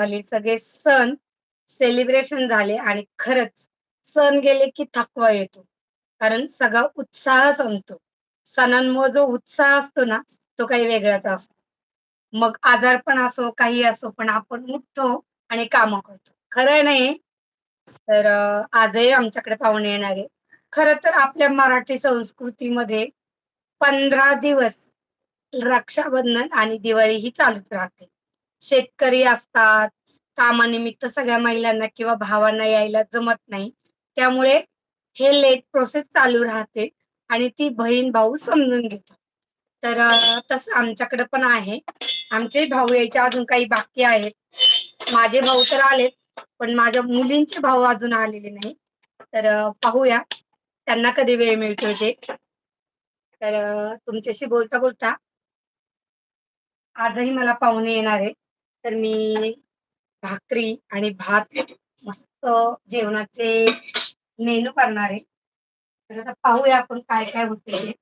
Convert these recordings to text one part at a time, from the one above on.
झाली सगळे सण सेलिब्रेशन झाले आणि खरंच सण गेले की थकवा येतो. कारण सगळा उत्साह संपतो. सणांमुळे जो उत्साह असतो ना तो काही वेगळाच असतो. मग आजार पण असो काही असो पण आपण उठतो आणि काम करतो. खरं नाही तर आजही आमच्याकडे पाहुणे येणार आहे खरं तर आपल्या मराठी संस्कृतीमध्ये पंधरा दिवस रक्षाबंधन आणि दिवाळी ही चालूच राहते. शेतकरी असतात कामानिमित्त सगळ्या महिलांना किंवा भावांना यायला जमत नाही. त्यामुळे हे लेट प्रोसेस चालू राहते आणि ती बहीण भाऊ समजून घेतात. तर तसं आमच्याकडे पण आहे. आमचे भाऊ यायचे अजून काही बाकी आहेत. माझे भाऊ तर आलेत पण माझ्या मुलींचे भाऊ अजून आलेले नाही तर पाहूया. त्यांना कधी वेळ मिळतोय ते? तर तुमच्याशी बोलता बोलता आजही मला पाहुणे येणार आहे तर मी भाकरी आणि भात मस्त जेवणाचे मेनू करणार आहे. तर आता पाहूया आपण काय काय होते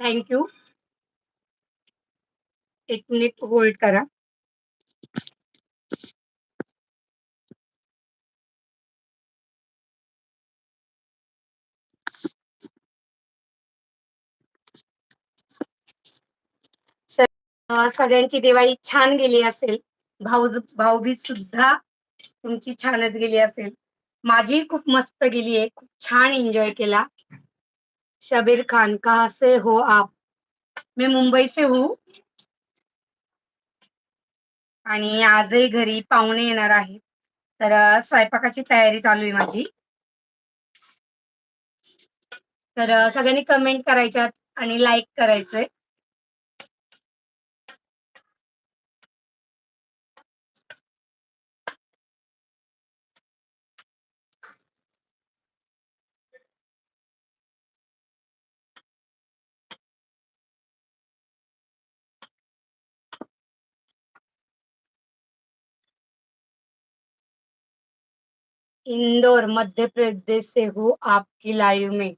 थँक्यू एक मिनिट होल्ड करा. तर सगळ्यांची दिवाळी छान गेली असेल. भाऊ भाऊबीज सुद्धा तुमची छानच गेली असेल. माझी खूप मस्त गेली आहे खूप छान एन्जॉय केला. शबीर खान कहा से हो आप? मैं मुंबई से हूँ। आणि आजही घरी पाहुणे येणार आहेत. तर स्वयंपाकाची तयारी चालू आहे माझी. तर सगळ्यांनी कमेंट करायच्यात आणि लाईक करायचंय. इंदौर मध्य प्रदेश से हूँ आपकी लाईव्ह में.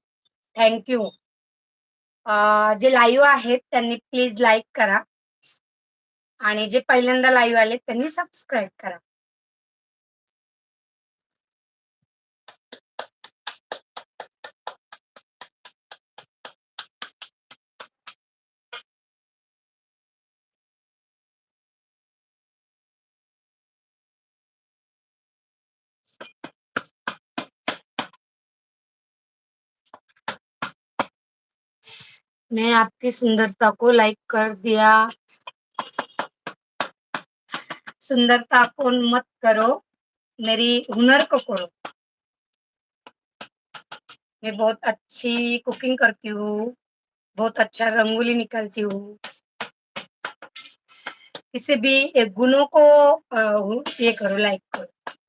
थँक यू जे लाईव्ह आहेत त्यांनी प्लीज लाईक करा. आणि जे पहिल्यांदा लाईव्ह आले त्यांनी सबस्क्राईब करा. मैं आपकी सुंदरता को लाइक कर दिया सुंदरता को मत करो मेरी हुनर को करो मैं बहुत अच्छी कुकिंग करती हूँ, बहुत अच्छा रंगोली निकालती हूँ। किसी भी गुणों को ये करो लाइक करो।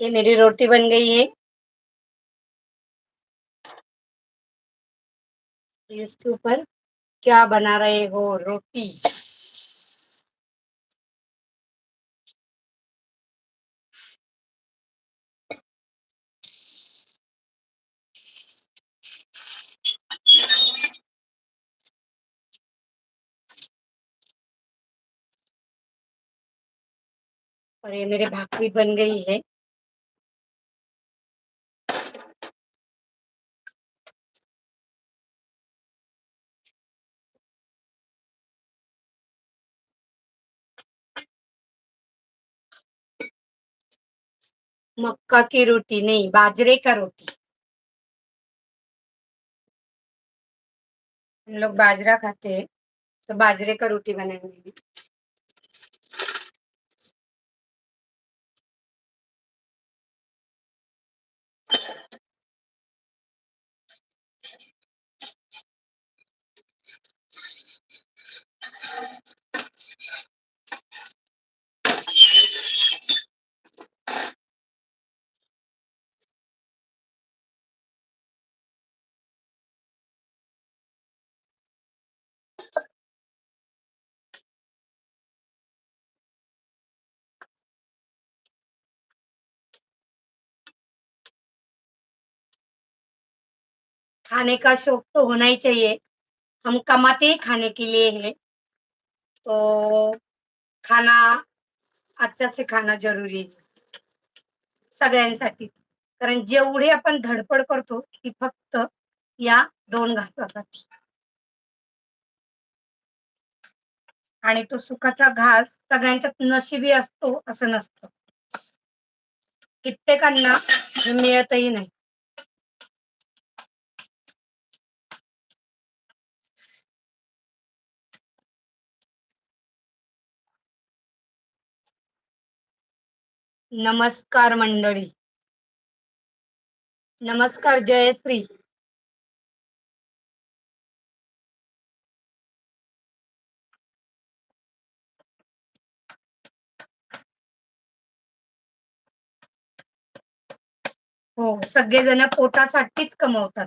ये मेरी रोटी बन गई है। इसके ऊपर क्या बना रहे हो? रोटी। और ये मेरी भाकरी बन गई है। मक्का की रोटी नहीं, बाजरे का रोटी। हम लोग बाजरा खाते हैं, तो बाजरे का रोटी बनाएंगे खाने का शौक तो होना ही चाहिए। हम कमाते ही खाने के लिए हैं। तो खाना अच्छा से खाणं जरुरी आहे. सगळ्यांसाठी. कारण जेवढे आपण धडपड करतो, ती फक्त या दोन घासासाठी. आणि तो सुखाचा घास सगळ्यांच्यात नशिबी असतो असं नसतं. कित्येकांना मिळतही नाही. नमस्कार मंडळी. नमस्कार जयश्री. हो, सगळेजण पोटासाठीच कमवतात.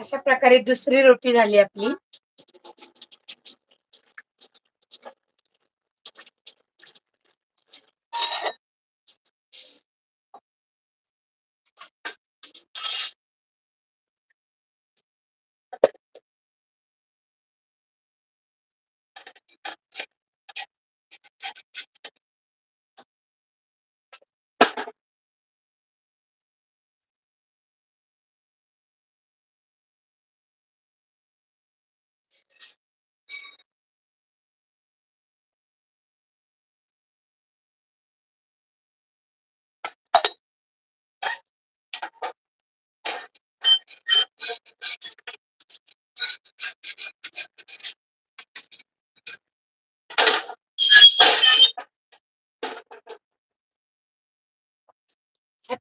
अशा प्रकारे दुसरी रोटी झाली आपली.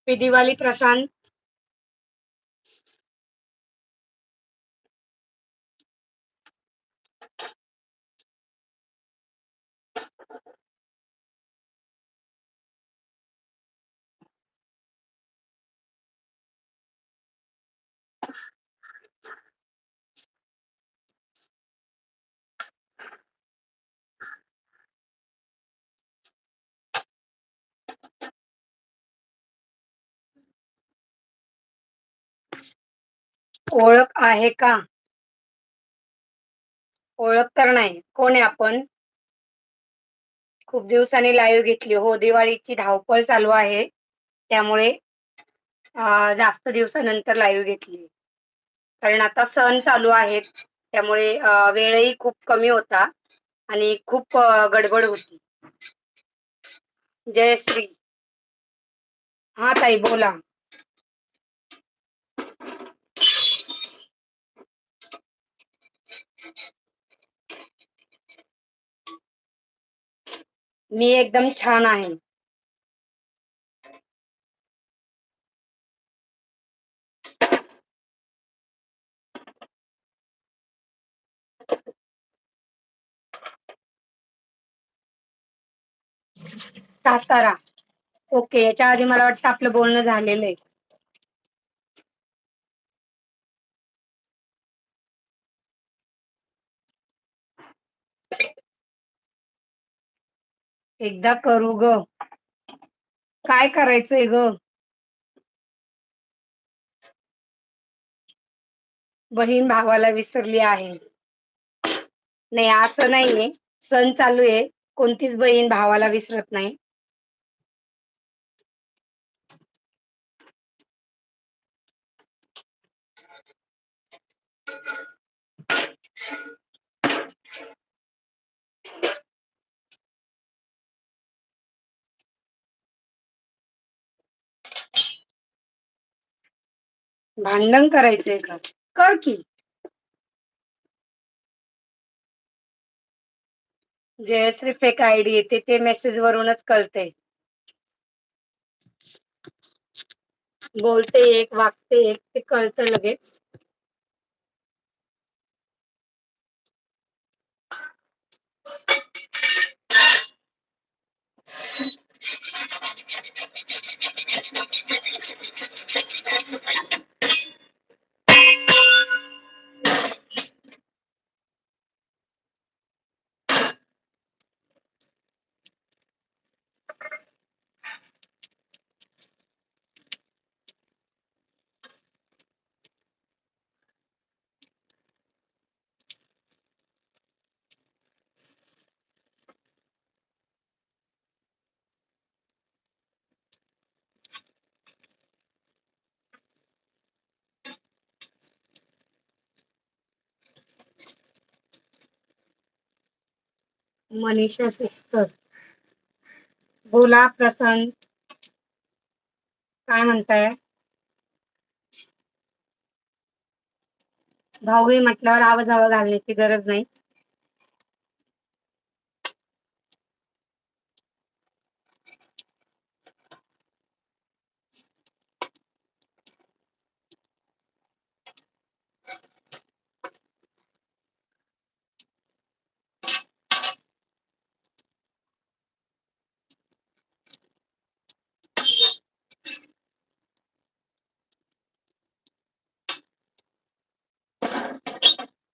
हॅपी प्रशांत. ओळख आहे का? ओळख तर नाही. कोण आहे आपण? खूप दिवसांनी लाईव्ह घेतली. हो दिवाळीची धावपळ चालू आहे. त्यामुळे जास्त दिवसानंतर लाईव्ह घेतली. कारण आता सण चालू आहेत. त्यामुळे वेळही खूप कमी होता आणि खूप गडबड होती. जयश्री. हा ताई बोला. मी एकदम छान आहे. सातारा. ओके. याच्या आधी मला वाटतं आपलं बोलणं झालेलं आहे. एकदा करू ग काय करायचंय ग बहीण भावाला विसरली आहे. नाही असं नाहीये. सण चालू आहे. कोणतीच बहीण भावाला विसरत नाही. भांडण करायचंय का? कर की. जयश्री फेक आयडी येते ते मेसेज वरूनच कळते बोलते एक, वागते एक ते कळतं लगेच. मनीषा सिस्टर. बोला प्रसन्न काय म्हणताय? भाऊ म्हटल्यावर आवाज आवाज घालण्याची गरज नाही.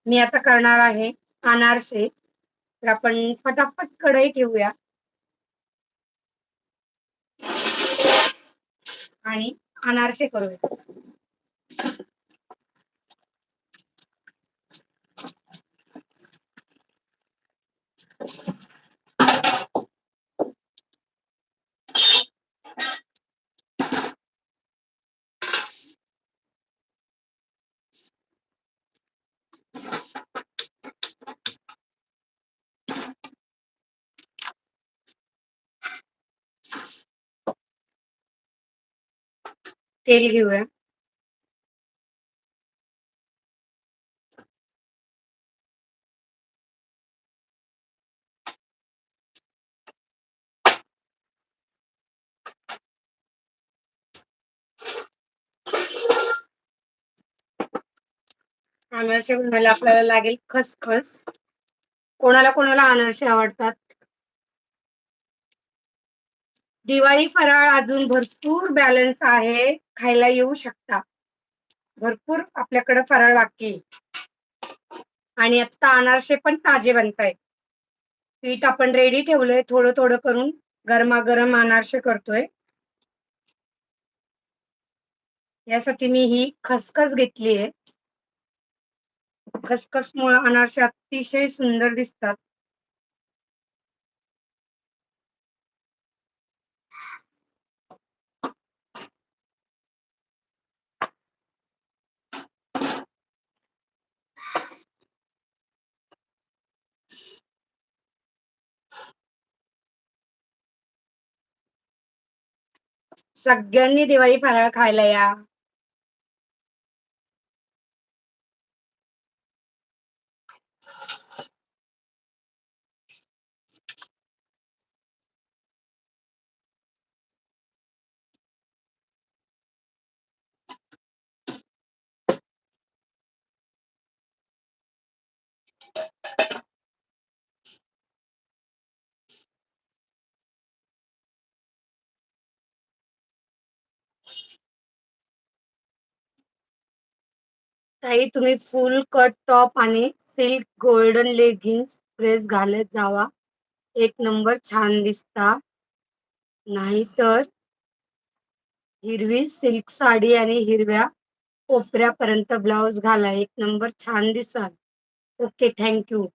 मी आता करणार आहे अनारसे. तर आपण फटाफट कढई ठेवूया. आणि अनारसे करूया. तेल घेऊया. अनारसे बनवायला आपल्याला लागेल खसखस. कोणाला कोणाला अनारसे आवडतात? दिवाळी फराळ अजून भरपूर बॅलन्स आहे. खायला येऊ शकता. भरपूर आपल्याकडे फराळ बाकी आणि आता अनारसे पण ताजे बनतायत. पीठ आपण रेडी ठेवलंय थोडं थोडं करून गरमागरम अनारसे करतोय. यासाठी मी ही खसखस घेतली आहे खसखसमुळे अनारसे अतिशय सुंदर दिसतात. सगळ्यांनी दिवाळी फराळ खायला या. ताई तुम्ही फुल कट टॉप आणि सिल्क गोल्डन लेगिंग्स ड्रेस घालत जावा. एक नंबर छान दिसता. नाहीतर हिरवी सिल्क साडी आणि हिरव्या कोपऱ्यापर्यंत ब्लाउज घाला. एक नंबर छान दिसाल. ओके थँक्यू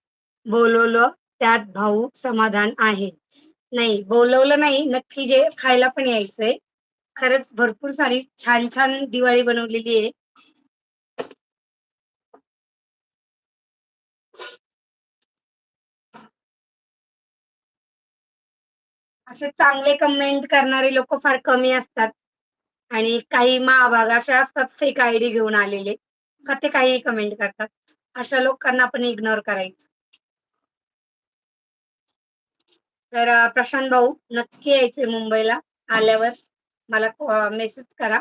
बोलवलं त्यात भाऊ समाधान आहे. नाही बोलवलं नाही नक्की जे खायला पण यायचंय. खरंच भरपूर सारी छान छान दिवाळी बनवलेली आहे. असे चांगले कमेंट करणारे लोक फार कमी असतात. आणि काही महाभाग असे असतात फेक आयडी घेऊन आलेले. का ते काही कमेंट करतात. अशा लोकांना आपण इग्नोर करायचं. तर प्रशांत भाऊ नक्की यायचे मुंबईला. आल्यावर मला मेसेज करा.